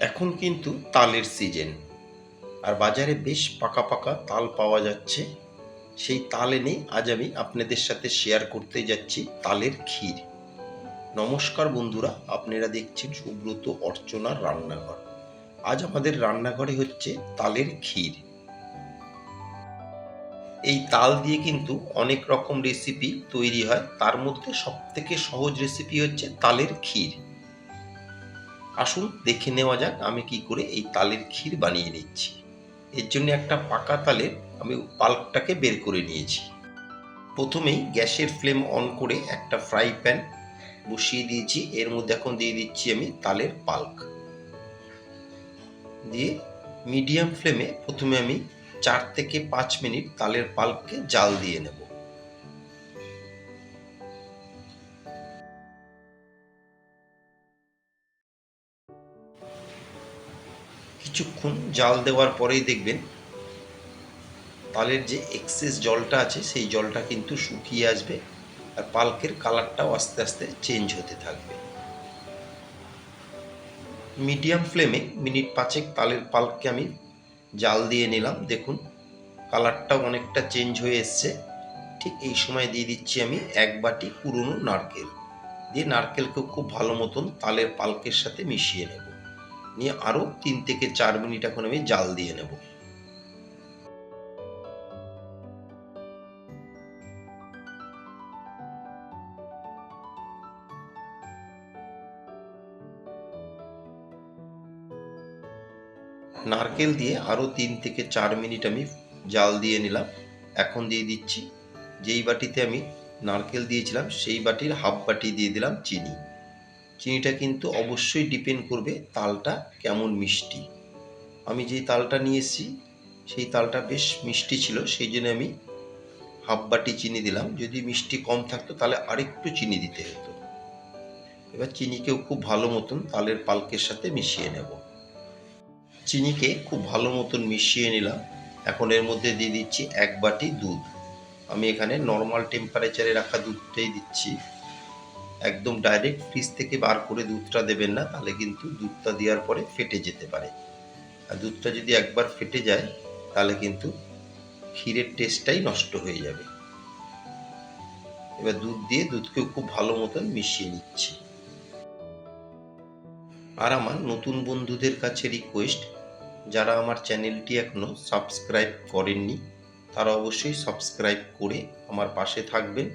এখন কিন্তু তালের সিজন আর বাজারে বেশ পাকা পাকা তাল পাওয়া যাচ্ছে। সেই তাল এনে আজ আমি আপনাদের সাথে শেয়ার করতে যাচ্ছি তালের ক্ষীর। নমস্কার বন্ধুরা, আপনারা দেখছেন সুব্রত অর্চনার রান্নাঘর। আজ আমাদের রান্নাঘরে হচ্ছে তালের ক্ষীর। এই তাল দিয়ে কিন্তু অনেক রকম রেসিপি তৈরি হয়। তার মধ্যে সবথেকে সহজ রেসিপি হচ্ছে তালের ক্ষীর। আসুন দেখে নেওয়া যাক আমি কি করে এই তালের ক্ষীর বানিয়ে নিচ্ছি। এর জন্য একটা পাকা তালের আমি পাল্কটাকে বের করে নিয়েছি। প্রথমেই গ্যাসের ফ্লেম অন করে একটা ফ্রাই প্যান বসিয়ে দিয়েছি। এর মধ্যে এখন দিয়ে দিচ্ছি আমি তালের পাল্ক। দিয়ে মিডিয়াম ফ্লেমে প্রথমে আমি চার থেকে পাঁচ মিনিট তালের পাল্ককে জাল দিয়ে নেব। কিছুক্ষণ জাল দেওয়ার পরেই দেখবেন তালের যে এক্সেস জলটা আছে, সেই জলটা কিন্তু শুকিয়ে আসবে আর পালকের কালারটাও আস্তে আস্তে চেঞ্জ হতে থাকবে। মিডিয়াম ফ্লেমে মিনিট পাঁচেক তালের পাল্ককে আমি জাল দিয়ে নিলাম। দেখুন কালারটাও অনেকটা চেঞ্জ হয়ে এসছে। ঠিক এই সময় দিয়ে দিচ্ছি আমি এক বাটি পুরনো নারকেল। দিয়ে নারকেলকে খুব ভালো মতন তালের পালকের সাথে মিশিয়ে নেব। নিয়ে আরও তিন থেকে চার মিনিট এখন আমি জাল দিয়ে নেব। নারকেল দিয়ে আরও তিন থেকে চার মিনিট আমি জাল দিয়ে নিলাম। এখন দিয়ে দিচ্ছি, যেই বাটিতে আমি নারকেল দিয়েছিলাম, সেই বাটির হাফ বাটি দিয়ে দিলাম চিনি। চিনিটা কিন্তু অবশ্যই ডিপেন্ড করবে তালটা কেমন মিষ্টি। আমি যেই তালটা নিয়ে এসেছি সেই তালটা বেশ মিষ্টি ছিল, সেই জন্য আমি হাফ বাটি চিনি দিলাম। যদি মিষ্টি কম থাকতো, তাহলে আরেকটু চিনি দিতে হতো। এবার চিনিকেও খুব ভালো মতন তালের পালকের সাথে মিশিয়ে নেব। চিনিকে খুব ভালো মতন মিশিয়ে নিলাম। এখন এর মধ্যে দিয়ে দিচ্ছি এক বাটি দুধ। আমি এখানে নর্মাল টেম্পারেচারে রাখা দুধটাই দিচ্ছি। একদম ডাইরেক্ট ফ্রিজ থেকে বার করে দুধটা দেবেন না, তাহলে কিন্তু দুধটা দেওয়ার পরে ফেটে যেতে পারে। আর দুধটা যদি একবার ফেটে যায়, তাহলে কিন্তু ক্ষীরের টেস্টটাই নষ্ট হয়ে যাবে। এবার দুধ দিয়ে দুধকেও খুব ভালো মতন মিশিয়ে নিচ্ছি। আর আমার নতুন বন্ধুদের কাছে রিকোয়েস্ট যারা আমার চ্যানেলটি এখনও সাবস্ক্রাইব করেননি, তারা অবশ্যই সাবস্ক্রাইব করে আমার পাশে থাকবেন।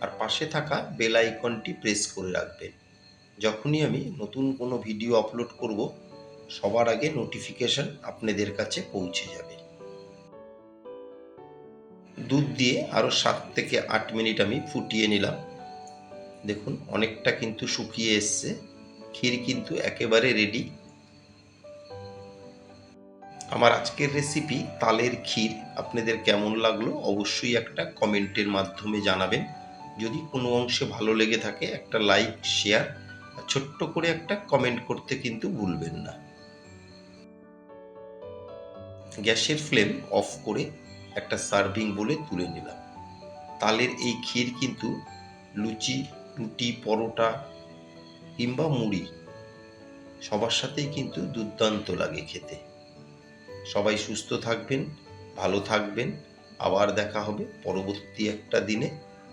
আর পাশে থাকা বেল আইকনটি প্রেস করে রাখবেন। যখনই আমি নতুন কোনো ভিডিও আপলোড করব, সবার আগে নোটিফিকেশন আপনাদের কাছে পৌঁছে যাবে। দুধ দিয়ে আরও সাত থেকে আট মিনিট আমি ফুটিয়ে নিলাম। দেখুন, অনেকটা কিন্তু শুকিয়ে এসছে। ক্ষীর কিন্তু একেবারে রেডি আমার আজকের রেসিপি তালের ক্ষীর। আপনাদের কেমন লাগল অবশ্যই একটা কমেন্টের মাধ্যমে জানাবেন। যদি কোনো অংশে ভালো লেগে থাকে, একটা লাইক শেয়ার আর ছোট্ট করে একটা কমেন্ট করতে কিন্তু ভুলবেন না। গ্যাসের ফ্লেম অফ করে একটা সার্ভিং বলে তুলে নিলাম। তালের এই ক্ষীর কিন্তু লুচি, রুটি, পরোটা কিংবা মুড়ি সবার সাথেই কিন্তু দুর্দান্ত লাগে খেতে। সবাই সুস্থ থাকবেন, ভালো থাকবেন। আবার দেখা হবে পরবর্তী একটা দিনে।